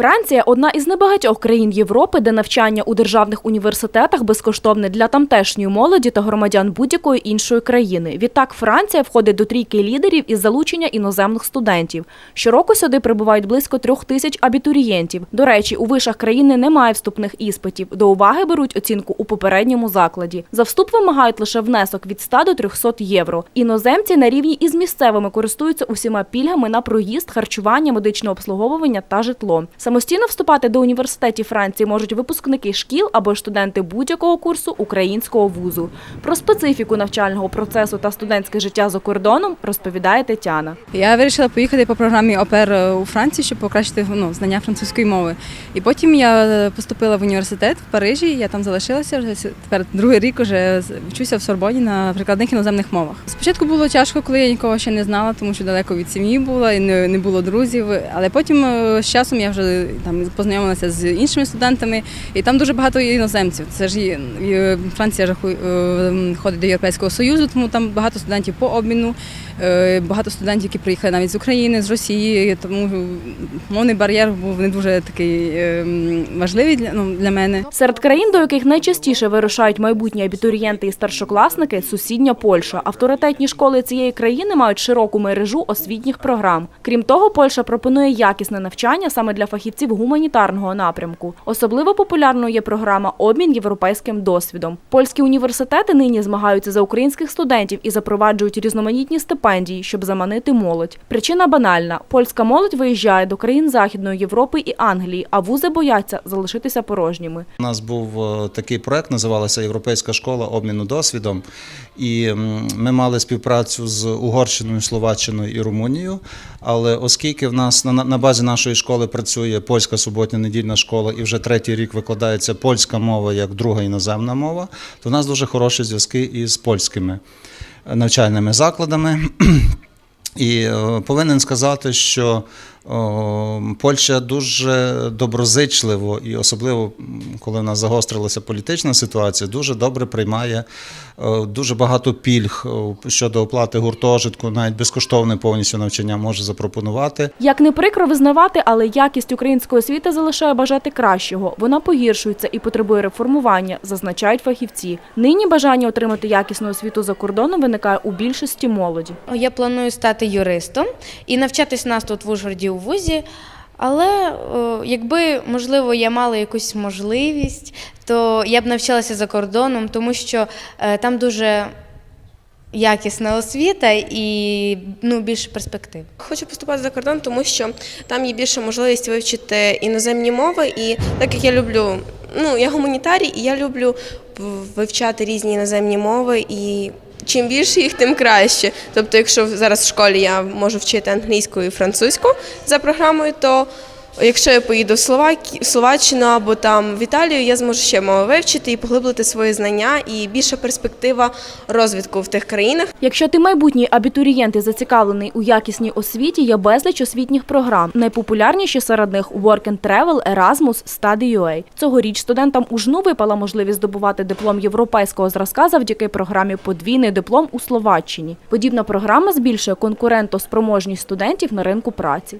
Франція одна із небагатьох країн Європи, де навчання у державних університетах безкоштовне для тамтешньої молоді та громадян будь-якої іншої країни. Відтак Франція входить до трійки лідерів із залучення іноземних студентів. Щороку сюди прибувають близько трьох тисяч абітурієнтів. До речі, у вишах країни немає вступних іспитів. До уваги беруть оцінку у попередньому закладі. За вступ вимагають лише внесок від 100 до 300 євро. Іноземці на рівні із місцевими користуються усіма пільгами на проїзд, харчування, медичне обслуговування та житло. Самостійно вступати до університетів Франції можуть випускники шкіл або студенти будь-якого курсу українського вузу. Про специфіку навчального процесу та студентське життя за кордоном розповідає Тетяна. Я вирішила поїхати по програмі ОПЕР у Франції, щоб покращити ну, знання французької мови. І потім я поступила в університет в Парижі. Я там залишилася вже тепер другий рік уже вчуся в Сорбоні на прикладних іноземних мовах. Спочатку було тяжко, коли я нікого ще не знала, тому що далеко від сім'ї була і не, не було друзів. Але потім е, з часом я вже там познайомилася з іншими студентами, і там дуже багато іноземців. Це ж Франція е, ходить до Європейського Союзу, тому там багато студентів по обміну. Е, Багато студентів, які приїхали навіть з України, з Росії, тому мовний бар'єр був не дуже такий е, важливий для, ну, для мене. Серед країн, до яких найчастіше вирушають майбутні абітурієнти і старшокласники, сусідня Польща. Авторитетні школи цієї країни мають широку мережу освітніх програм. Крім того, Польща пропонує якісне навчання саме для фахівців гуманітарного напрямку. Особливо популярною є програма Обмін європейським досвідом. Польські університети нині змагаються за українських студентів і запроваджують різноманітні стипендії, щоб заманити молодь. Причина банальна: польська молодь виїжджає до країн Західної Європи і Англії, а вузи бояться залишитися порожніми. У нас був е, такий проект, називалася Європейська школа обміну досвідом. І ми мали співпрацю з Угорщиною, Словаччиною і Румунією. Але оскільки в нас на, базі нашої школи працює польська суботня недільна школа, і вже третій рік викладається польська мова як друга іноземна мова, то в нас дуже хороші зв'язки із польськими навчальними закладами. І е, повинен сказати, що Польща дуже доброзичливо, і особливо коли в нас загострилася політична ситуація, дуже добре приймає е, дуже багато пільг е, щодо оплати гуртожитку, навіть безкоштовне повністю навчання може запропонувати. Як не прикро визнавати, але якість української освіти залишає бажати кращого. Вона погіршується і потребує реформування, зазначають фахівці. Нині бажання отримати якісну освіту за кордоном виникає у більшості молоді. Я планую стати юристом і навчатись нас тут в Ужгороді у вузі. Але е, якби можливо я мала якусь можливість, то я б навчалася за кордоном, тому що е, там дуже якісна освіта і ну, більше перспектив. Хочу поступати за кордон, тому що там є більше можливість вивчити іноземні мови. І так як я люблю, ну я гуманітарій, і я люблю вивчати різні іноземні мови. І чим більше їх, тим краще. Тобто, якщо зараз в школі я можу вчити англійську і французьку за програмою, то якщо я поїду в Словаччину або там в Італію, я зможу ще мови вивчити і поглиблити свої знання, і більша перспектива розвитку в тих країнах. Якщо ти майбутній абітурієнт і зацікавлений у якісній освіті, є безліч освітніх програм. Найпопулярніші серед них Work and Travel, Erasmus, Study.ua. Цьогоріч студентам у жну випала можливість здобувати диплом європейського зразка завдяки програмі Подвійний диплом у Словаччині. Подібна програма збільшує конкурентоспроможність студентів на ринку праці.